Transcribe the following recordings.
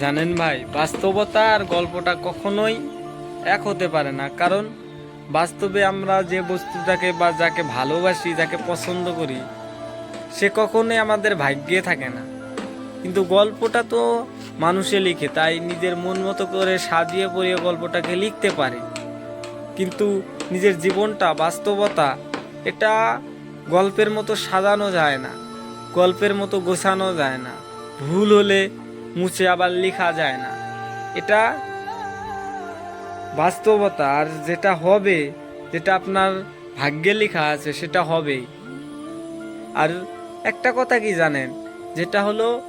জানেন ভাই, বাস্তবতা আর গল্পটা কখনোই এক হতে পারে না। কারণ বাস্তবে আমরা যে বস্তুটাকে বা যাকে ভালোবাসি, যাকে পছন্দ করি, সে কখনোই আমাদের ভাগ্যে থাকে না। কিন্তু গল্পটা তো মানুষে লিখে, তাই নিজের মন মতো করে সাজিয়ে পড়িয়ে গল্পটাকে লিখতে পারে। কিন্তু নিজের জীবনটা, বাস্তবতা, এটা গল্পের মতো সাজানো যায় না, গল্পের মতো গোছানো যায় না। ভুল হলে মুছে আবার লেখা যায় না। এটা বাস্তবতা। আর যেটা হবে, যেটা আপনার ভাগ্যে লেখা আছে, সেটা হবেই। আর একটা কথা কি জানেন? যেটা হলো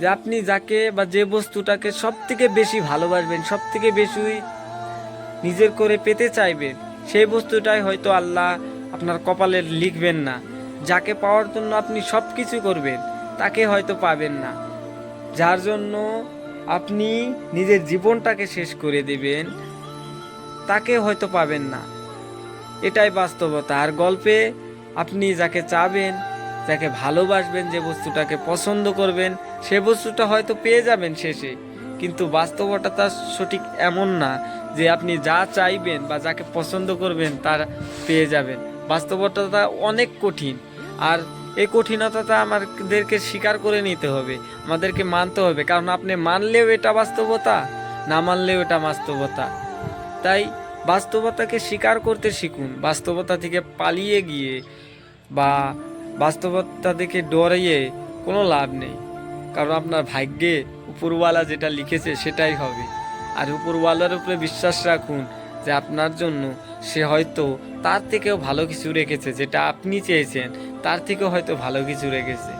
যে আপনি যাকে বা যে বস্তুটাকে সব থেকে বেশি ভালোবাসবেন সব থেকে বেশি নিজের করে পেতে চাইবেন, সেই বস্তুটাই হয়তো আল্লাহ আপনার কপালে লিখবেন না। যাকে পাওয়ার জন্য আপনি সব কিছু করবেন, তাকে হয়তো পাবেন না। যার জন্য আপনি নিজের জীবনটাকে শেষ করে দেবেন, তাকে হয়তো পাবেন না। এটাই বাস্তবতা। আর গল্পে আপনি যাকে চাবেন, যাকে ভালোবাসবেন, যে বস্তুটাকে পছন্দ করবেন, সে বস্তুটা হয়তো পেয়ে যাবেন শেষে। কিন্তু বাস্তবতা তার সঠিক এমন না যে আপনি যা চাইবেন বা যাকে পছন্দ করবেন, তার পেয়ে যাবেন। বাস্তবতা অনেক কঠিন। আর এই কঠিনতাটা আমাদেরকে স্বীকার করে নিতে হবে, আমাদেরকে মানতে হবে। কারণ আপনি মানলেও এটা বাস্তবতা, না মানলেও এটা বাস্তবতা। তাই বাস্তবতাকে স্বীকার করতে শিখুন। বাস্তবতা থেকে পালিয়ে গিয়ে বা বাস্তবতা থেকে ডরিয়ে কোনো লাভ নেই। কারণ আপনার ভাগ্যে উপরওয়ালা যেটা লিখেছে সেটাই হবে। আর উপরওয়ালার উপরে বিশ্বাস রাখুন যে আপনার জন্য সে হয়তো তার থেকেও ভালো কিছু রেখেছে যেটা আপনি চেয়েছেন। তার থেকেও হয়তো ভালো কিছু রেখেছে।